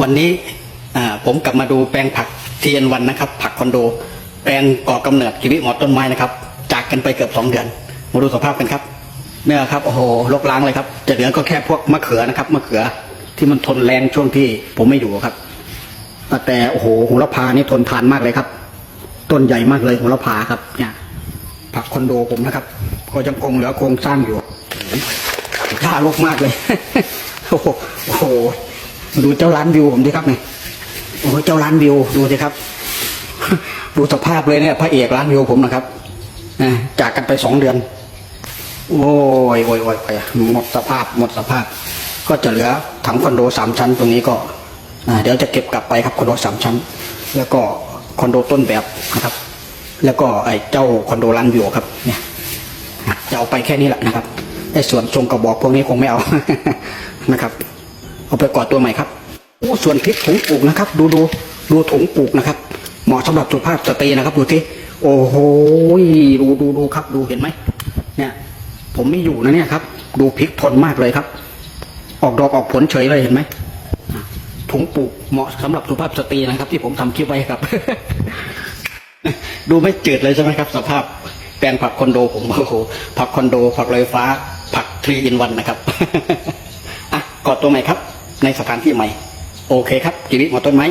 วันนี้ผมกลับมาดูแปลงผักเทีเอ็นวันนะครับ ผักคอนโด แปลงก่อกำเนิดชีวิตหมอต้นไม้นะครับ จากกันไปเกือบสองเดือน มาดูสภาพกันครับเนี่ยครับโอ้โหลกล้างเลยครับ จะเหลือก็แค่พวกมะเขือนะครับมะเขือที่มันทนแรงช่วงที่ผมไม่อยู่ครับ แต่โอ้โหโหระพานี่ทนทานมากเลยครับ ต้นใหญ่มากเลยโหระพาครับเนี่ยผักคอนโดผมนะครับ ก็ยังคงเหลือโครงสร้างอยู่กล้าลกมากเลย โอ้โห ดูเจ้าร้านวิวผมดิครับเนี่ยโอ้เจ้าร้านวิวดูสิครับ ดูสภาพเลยเนี่ยพระเอกร้านวิวผมนะครับนะจากกันไปสองเดือน โอ้ยโอ้ยโอ้ยหมดสภาพหมดสภาพ ก็จะเหลือถังคอนโดสามชั้นตรงนี้ก็เดี๋ยวจะเก็บกลับไปครับคอนโดสามชั้น แล้วก็คอนโดต้นแบบนะครับ แล้วก็ไอ้เจ้าคอนโดร้านวิวครับเนี่ยจะเอาไปแค่นี้แหละนะครับไอ้ส่วนทรงกระบอกพวกนี้คงไม่เอานะครับ เอาไปกอดตัวใหม่ครับโอ้ส่วนพริกถุงปลูกนะครับ ดูดูดูถุงปลูกนะครับ เหมาะสำหรับสุภาพสตรีนะครับดูที่โอ้โหดูดูดูครับ ดูเห็นไหมเนี่ย ผมไม่อยู่นะเนี่ยครับ ดูพริกทนมากเลยครับ ออกดอกออกผลเฉยเลยเห็นไหมถุงปลูกเหมาะสำหรับสุภาพสตรีนะครับ ที่ผมทำคลิปไว้ครับ ดูไม่จืดเลยใช่ไหมครับ สภาพแปลงผักคอนโดผมโอ้โหผักคอนโดผักลอยฟ้า ผักทรีอินวันนะครับอะกอดตัวใหม่ครับ ในสถานที่ใหม่ โอเคครับชีวิตหมอต้นไม้